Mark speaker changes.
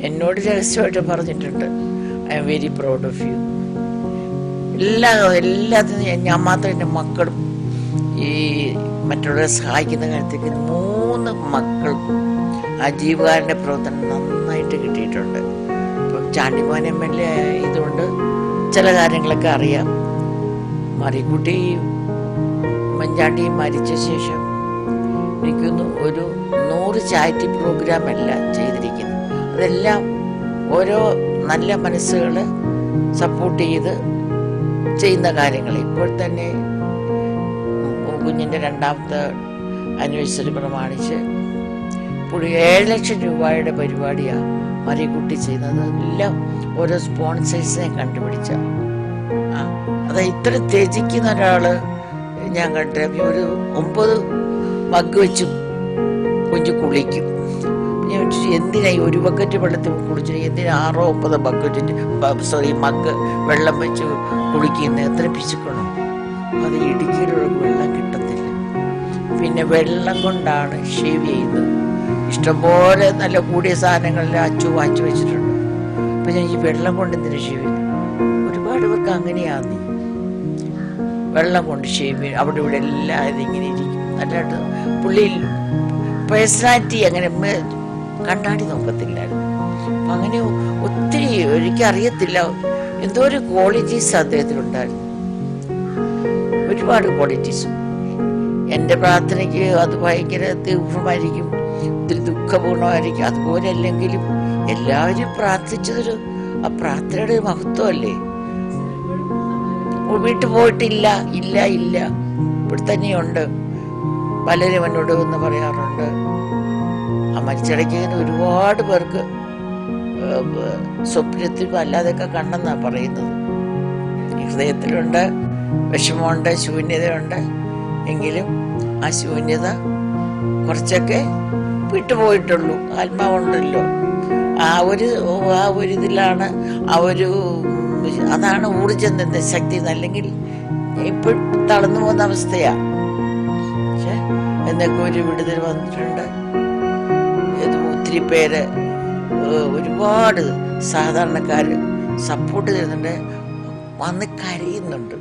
Speaker 1: എന്നോട് രഹസ്യമായിട്ട് പറഞ്ഞിട്ടുണ്ട്. I'm very proud of you എല്ലാ എല്ലാത്തിനും ഞാൻ- മാത്രം എന്റെ മക്കളും ഈ മറ്റുള്ളവരെ സഹായിക്കുന്ന കാര്യത്തേക്ക് മൂന്ന് മക്കൾക്കും ആ ജീവകാരന്റെ പ്രവർത്തനം നന്നായിട്ട് കിട്ടിയിട്ടുണ്ട്. ഇപ്പം ചാണ്ടിമോൻ എം എൽ എ ആയതുകൊണ്ട് ചില കാര്യങ്ങളൊക്കെ അറിയാം. മറിക്കുട്ടി മഞ്ചാണ്ടി മരിച്ച ശേഷം എനിക്കൊന്ന് ഒരു നൂറ് ചാരിറ്റി പ്രോഗ്രാമല്ല ചെയ്തിരിക്കുന്നത്. അതെല്ലാം ഓരോ നല്ല മനസ്സുകൾ സപ്പോർട്ട് ചെയ്ത് ചെയ്യുന്ന കാര്യങ്ങൾ. ഇപ്പോൾ തന്നെ കുഞ്ഞിന്റെ രണ്ടാമത്തെ അനിവേഴ്സറി പ്രമാണിച്ച് പുള്ളി ഏഴ് ലക്ഷം രൂപയുടെ പരിപാടിയാണ് മറിയക്കുട്ടി ചെയ്യുന്നത്. എല്ലാം ഓരോ സ്പോൺസേഴ്സിനെ കണ്ടുപിടിച്ച. അത് ഇത്ര ത്യജിക്കുന്ന ഒരാൾ ഞാൻ കണ്ടു ഒരു ഒമ്പത് മഗ് വെച്ചും കുഞ്ഞു കുളിക്കും. ഞാൻ ഈ ഒരു ബക്കറ്റ് വെള്ളത്തിൽ കുളിച്ചു എന്തിനാ ആറോ ഒമ്പതോ ബക്കറ്റിന് സോറി മഗ് വെള്ളം വെച്ച് കുളിക്കുന്ന എത്ര പിശുക്കണം. അത് ഇടുക്കിയിലുള്ള വെള്ളം കിട്ടത്തില്ല. പിന്നെ വെള്ളം കൊണ്ടാണ് ഷേവ് ചെയ്യുന്നത്. ഇഷ്ടംപോലെ നല്ല കൂടിയ സാധനങ്ങളിൽ അച്ചു വാച്ചു വെച്ചിട്ടുണ്ട്. അപ്പം ഞാൻ ഈ വെള്ളം കൊണ്ട് എന്തിനു ഷേവ് ഒരുപാട് പേർക്ക് അങ്ങനെയാന്ന് വെള്ളം കൊണ്ട് ഷേവ് ചെയ്യും അവിടെ ഇവിടെ എല്ലാം ഇങ്ങനെ ഇരിക്കും. നല്ലതായിട്ട് പുള്ളി പേഴ്സണാലിറ്റി അങ്ങനെ കണ്ണാടി നോക്കത്തില്ലായിരുന്നു അപ്പം അങ്ങനെ ഒത്തിരി എനിക്കറിയത്തില്ല. എന്തോ ഒരു ക്വാളിറ്റീസ് അദ്ദേഹത്തിനുണ്ടായിരുന്നു ഒരുപാട് ക്വാളിറ്റീസ് എന്റെ പ്രാർത്ഥനയ്ക്ക് അത് ഭയങ്കര തീവ്രമായിരിക്കും ഒത്തിരി ദുഃഖപൂർണമായിരിക്കും. അതുപോലെ അല്ലെങ്കിലും എല്ലാവരും പ്രാർത്ഥിച്ചതൊരു ആ പ്രാർത്ഥനയുടെ മഹത്വമല്ലേ? വീട്ടിൽ പോയിട്ടില്ല ഇല്ല ഇല്ല. ഇവിടെ തന്നെയുണ്ട് പലരും എന്നോട് എന്ന് പറയാറുണ്ട്. ആ മരിച്ചിടയ്ക്ക് ഇങ്ങനെ ഒരുപാട് പേർക്ക് സ്വപ്നത്തിലും അല്ലാതെയൊക്കെ കണ്ടെന്നാ പറയുന്നത്. ഹൃദയത്തിലുണ്ട് വിഷമമുണ്ട് ശൂന്യതയുണ്ട്. എങ്കിലും ആ ശൂന്യത കുറച്ചൊക്കെ വിട്ടുപോയിട്ടുള്ളൂ. ആത്മാവുണ്ടല്ലോ. ആ ഒരു ആ ഒരു ഇതിലാണ് ആ ഒരു അതാണ് ഊർജം നിന്ന് ശക്തി. അല്ലെങ്കിൽ ഇപ്പോഴും തളർന്നു പോകുന്ന അവസ്ഥയാ. പക്ഷെ എന്നൊക്കെ ഒരു വിടുതൽ വന്നിട്ടുണ്ട്. ഒത്തിരി പേര് ഒരുപാട് സാധാരണക്കാർ സപ്പോർട്ട് ചെയ്യുന്നുണ്ട് വന്ന് കരയുന്നുണ്ട്.